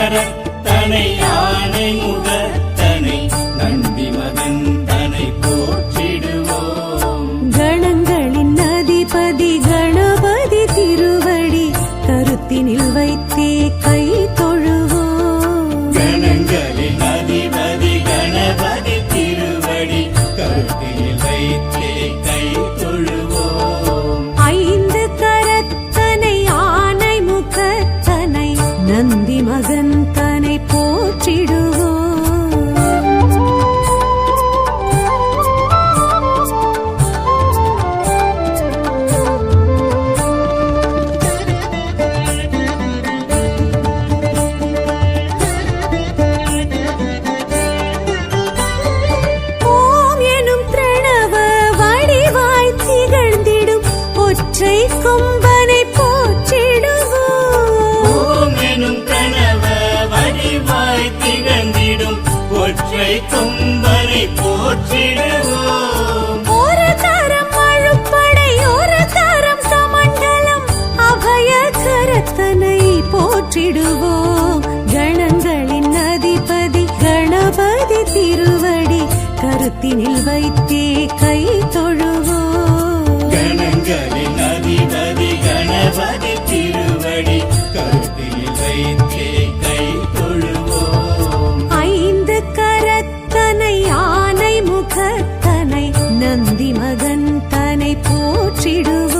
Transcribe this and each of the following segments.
கரத்தனை யானை முதல் போற்றிடுவோம். ஒரு தரம் அழுப்படை ஒரு தரம் சமண்டலம். அபய கரத்தனை போற்றிடுவோம். கணங்களின் அதிபதி கணபதி திருவடி கருத்தினில் வைத்தே கை தொழுவோம். கணங்களின் அதிபதி கணபதி போற்றிடுவோம்.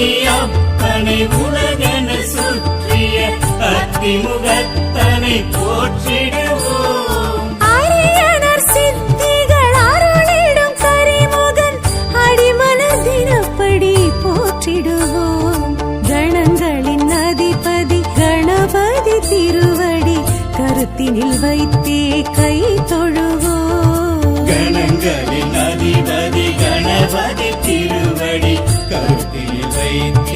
அப்பனை உலகன சுற்றிய அத்திமுகத்தனை போற்றிடுவோம். அரியணர் சித்திகள் அருளிடும் கரிமுகன் அடிமலர் தினப்படி போற்றிடுவோம். கணங்களின் அதிபதி கணபதி திருவடி கருத்தினில் வைத்தே கை தொழில் கருத்தில்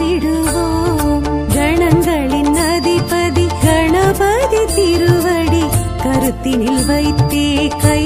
போற்றிடுவோம் கணங்களின் அதிபதி கணபதி திருவடி கருத்தினில் வைத்தே கை